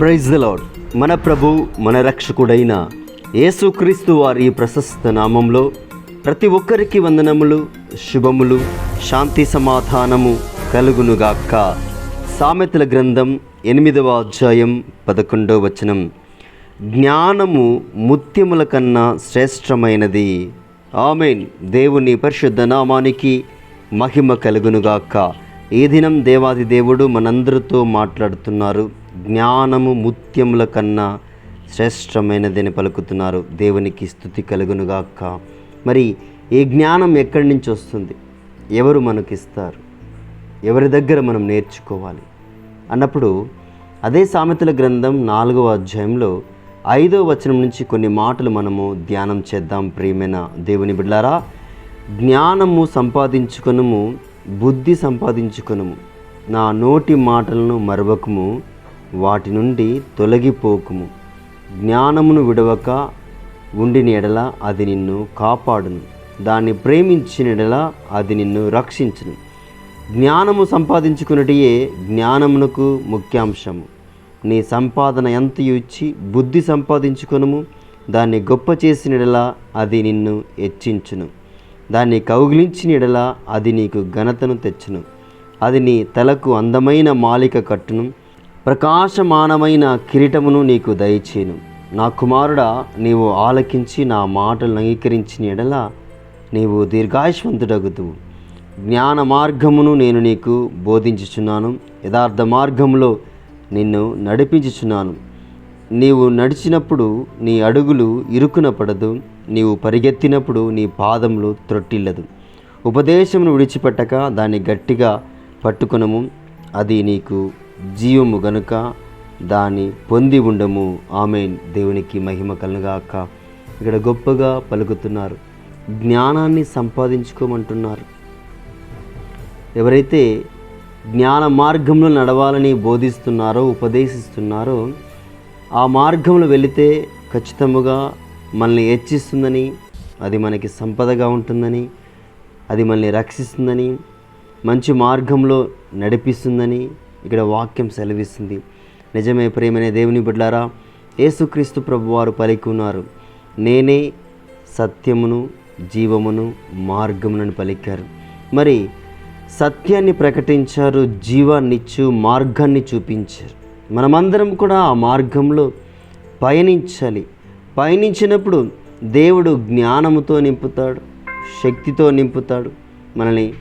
Praise the lord మన ప్రభు మన రక్షకుడైన యేసుక్రీస్తు వారి ప్రశస్త నామంలో ప్రతి ఒక్కరికి వందనములు శుభములు శాంతి సమాధానము కలుగునుగాక సామెతల గ్రంథం ఎనిమిదవ అధ్యాయం పదకొండవ వచనం. జ్ఞానము ముత్యముల కన్నా శ్రేష్టమైనది. ఆమెన్. దేవుని పరిశుద్ధ నామానికి మహిమ కలుగునుగాక ఈ దినం దేవాది దేవుడు మనందరితో మాట్లాడుతున్నారు. జ్ఞానము ముత్యముల కన్నా శ్రేష్టమైనదని పలుకుతున్నారు. దేవునికి స్థుతి కలుగునుగాక. మరి ఈ జ్ఞానం ఎక్కడి నుంచి వస్తుంది? ఎవరు మనకిస్తారు? ఎవరి దగ్గర మనం నేర్చుకోవాలి? అన్నప్పుడు అదే సామెతల గ్రంథం నాలుగవ అధ్యాయంలో ఐదో వచనం నుంచి కొన్ని మాటలు మనము ధ్యానం చేద్దాం ప్రియమైన దేవుని బిడ్డారా జ్ఞానము సంపాదించుకొనుము బుద్ధి సంపాదించుకొనుము. నా నోటి మాటలను మరవకము వాటి నుండి తొలగిపోకుము. జ్ఞానమును విడవక ఉండిన ఎడల అది నిన్ను కాపాడును. దాన్ని ప్రేమించిన ఎడల అది నిన్ను రక్షించును. జ్ఞానము సంపాదించుకున్నటియే జ్ఞానమునకు ముఖ్యాంశము. నీ సంపాదన ఎంత ఇచ్చి బుద్ధి సంపాదించుకునుము. దాన్ని గొప్ప చేసిన ఎడల అది నిన్ను హెచ్చించును. దాన్ని కౌగిలించిన ఎడల అది నీకు ఘనతను తెచ్చును. అది నీ తలకు అందమైన మాలిక కట్టును. ప్రకాశమానమైన కిరీటమును నీకు దయచేను నా కుమారుడా నీవు ఆలకించి నా మాటలు అంగీకరించిన ఎడల నీవు దీర్ఘాయుష్వంతుడగుతువు జ్ఞాన మార్గమును నేను నీకు బోధించుచున్నాను. యథార్థ మార్గంలో నిన్ను నడిపించుచున్నాను. నీవు నడిచినప్పుడు నీ అడుగులు ఇరుకున పడదు. నీవు పరిగెత్తినప్పుడు నీ పాదములు త్రొట్టిల్లదు. ఉపదేశమును విడిచిపెట్టక దాన్ని గట్టిగా పట్టుకునము. అది నీకు జీవము గనుక దాన్ని పొంది ఉండము. ఆమెన్. దేవునికి మహిమ కలుగాక. ఇక్కడ గొప్పగా పలుకుతున్నారు. జ్ఞానాన్ని సంపాదించుకోమంటున్నారు. ఎవరైతే జ్ఞాన మార్గంలో నడవాలని బోధిస్తున్నారో ఉపదేశిస్తున్నారో ఆ మార్గంలో వెళితే ఖచ్చితముగా మనల్ని హెచ్చిస్తుందని అది మనకి సంపదగా ఉంటుందని అది మనల్ని రక్షిస్తుందని మంచి మార్గంలో నడిపిస్తుందని ఇక్కడ వాక్యం సెలవిస్తుంది. నిజమే ప్రేమనే దేవుని బిడ్డారా యేసుక్రీస్తు ప్రభువారు పలికి ఉన్నారు. నేనే సత్యమును జీవమును మార్గమునని పలికారు. మరి సత్యాన్ని ప్రకటించారు జీవాన్నిచ్చు మార్గాన్ని చూపించారు. మనమందరం కూడా ఆ మార్గంలో పయనించాలి. పయనించినప్పుడు దేవుడు జ్ఞానముతో నింపుతాడు శక్తితో నింపుతాడు మనల్ని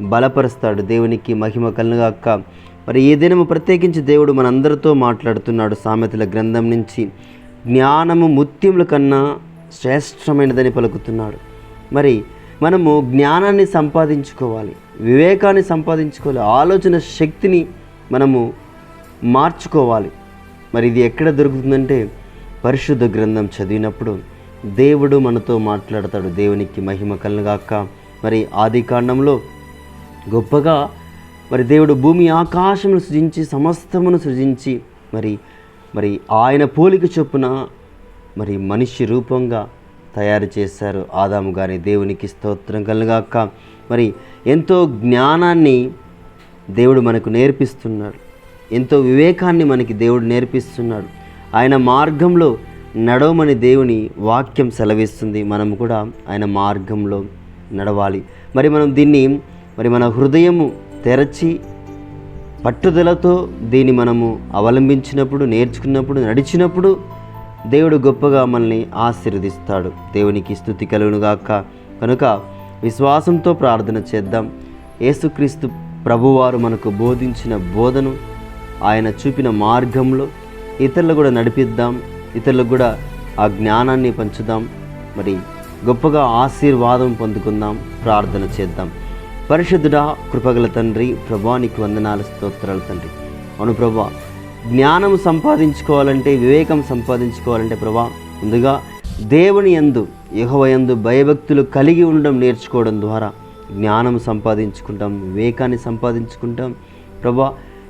బలపరుస్తాడు. దేవునికి మహిమ కలుగాక మరి ఏ దినము ప్రత్యేకించి దేవుడు మనందరితో మాట్లాడుతున్నాడు సామెతల గ్రంథం నుంచి. జ్ఞానము ముత్యముల కన్నా శ్రేష్టమైనదని పలుకుతున్నాడు. మరి మనము జ్ఞానాన్ని సంపాదించుకోవాలి వివేకాన్ని సంపాదించుకోవాలి ఆలోచన శక్తిని మనము మార్చుకోవాలి. మరి ఇది ఎక్కడ దొరుకుతుందంటే పరిశుద్ధ గ్రంథం చదివినప్పుడు దేవుడు మనతో మాట్లాడతాడు దేవునికి మహిమ కలుగాక. మరి ఆది కాండంలో గొప్పగా మరి దేవుడు భూమి ఆకాశమును సృజించి సమస్తమును సృజించి మరి మరి ఆయన పోలిక చొప్పున మరి మనిషి రూపంగా తయారు చేశారు. ఆదాము గారి దేవునికి స్తోత్రం కలుగాక. మరి ఎంతో జ్ఞానాన్ని దేవుడు మనకు నేర్పిస్తున్నాడు. ఎంతో వివేకాన్ని మనకి దేవుడు నేర్పిస్తున్నాడు. ఆయన మార్గంలో నడవమని దేవుని వాక్యం సెలవిస్తుంది. మనం కూడా ఆయన మార్గంలో నడవాలి. మరి మనం దీన్ని మరి మన హృదయము తెరచి పట్టుదలతో దీన్ని మనము అవలంబించినప్పుడు నేర్చుకున్నప్పుడు నడిచినప్పుడు దేవుడు గొప్పగా మనల్ని ఆశీర్వదిస్తాడు. దేవునికి స్థుతి కలుగునుగాక కనుక విశ్వాసంతో ప్రార్థన చేద్దాం. యేసుక్రీస్తు ప్రభువారు మనకు బోధించిన బోధను ఆయన చూపిన మార్గంలో ఇతరులు కూడా నడిపిద్దాం. ఇతరులకు కూడా ఆ జ్ఞానాన్ని పంచుదాం. మరి గొప్పగా ఆశీర్వాదం పొందుకుందాం. ప్రార్థన చేద్దాం. పరిశుద్ధుడా కృపగల తండ్రి ప్రభానికి వందనాల స్తోత్రాలు తండ్రి. అవును ప్రభా జ్ఞానం సంపాదించుకోవాలంటే వివేకం సంపాదించుకోవాలంటే ప్రభా ముందుగా దేవుని యందు యహోవయందు భయభక్తులు కలిగి ఉండడం నేర్చుకోవడం ద్వారా జ్ఞానం సంపాదించుకుంటాం వివేకాన్ని సంపాదించుకుంటాం. ప్రభా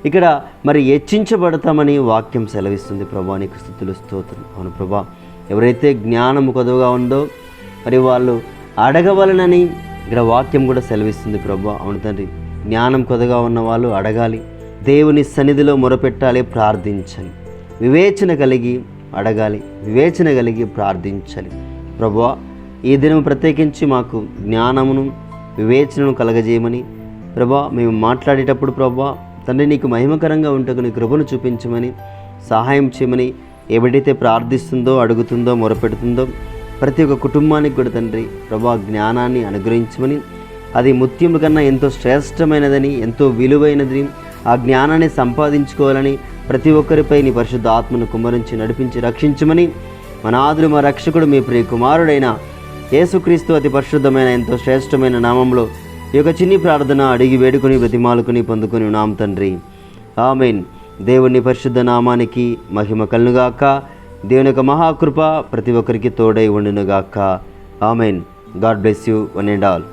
ఇక్కడ మరి హెచ్చించబడతామని వాక్యం సెలవిస్తుంది. ప్రభా నీకు స్థుతులు స్తోత్రం. అవును ప్రభా ఎవరైతే జ్ఞానము కొదవగా ఉందో మరి వాళ్ళు అడగవలనని ఇక్కడ వాక్యం కూడా సెలవిస్తుంది ప్రభు. అవును తండ్రి జ్ఞానం కొదగా ఉన్న వాళ్ళు అడగాలి. దేవుని సన్నిధిలో మొరపెట్టాలి ప్రార్థించాలి వివేచన కలిగి అడగాలి వివేచన కలిగి ప్రార్థించాలి ప్రభు ఈ దినం ప్రత్యేకించి మాకు జ్ఞానమును వివేచనను కలగజేయమని. ప్రభా మేము మాట్లాడేటప్పుడు ప్రభా తండ్రి నీకు మహిమకరంగా ఉంటుంది నీ కృపను చూపించమని సహాయం చేయమని ఎవడైతే ప్రార్థిస్తుందో అడుగుతుందో మొరపెడుతుందో ప్రతి ఒక్క కుటుంబానికి కూడా తండ్రి ప్రభా జ్ఞానాన్ని అనుగ్రహించమని అది ముత్యముల కన్నా ఎంతో శ్రేష్టమైనదని ఎంతో విలువైనదని ఆ జ్ఞానాన్ని సంపాదించుకోవాలని ప్రతి ఒక్కరిపై నీ పరిశుద్ధ ఆత్మను కుమ్మరించి నడిపించి రక్షించమని మన ఆదులు మా రక్షకుడు మీ ప్రియ కుమారుడైన యేసుక్రీస్తు అతి పరిశుద్ధమైన ఎంతో శ్రేష్టమైన నామంలో ఈ యొక్క చిన్ని ప్రార్థన అడిగి వేడుకొని బ్రతిమాలుకుని పొందుకుని నామ తండ్రి. ఆమెన్. దేవుని పరిశుద్ధ నామానికి మహిమ కలుగాక దేవుని యొక్క మహాకృప ప్రతి ఒక్కరికి తోడై ఉండునుగాక. Amen. God bless you one and all.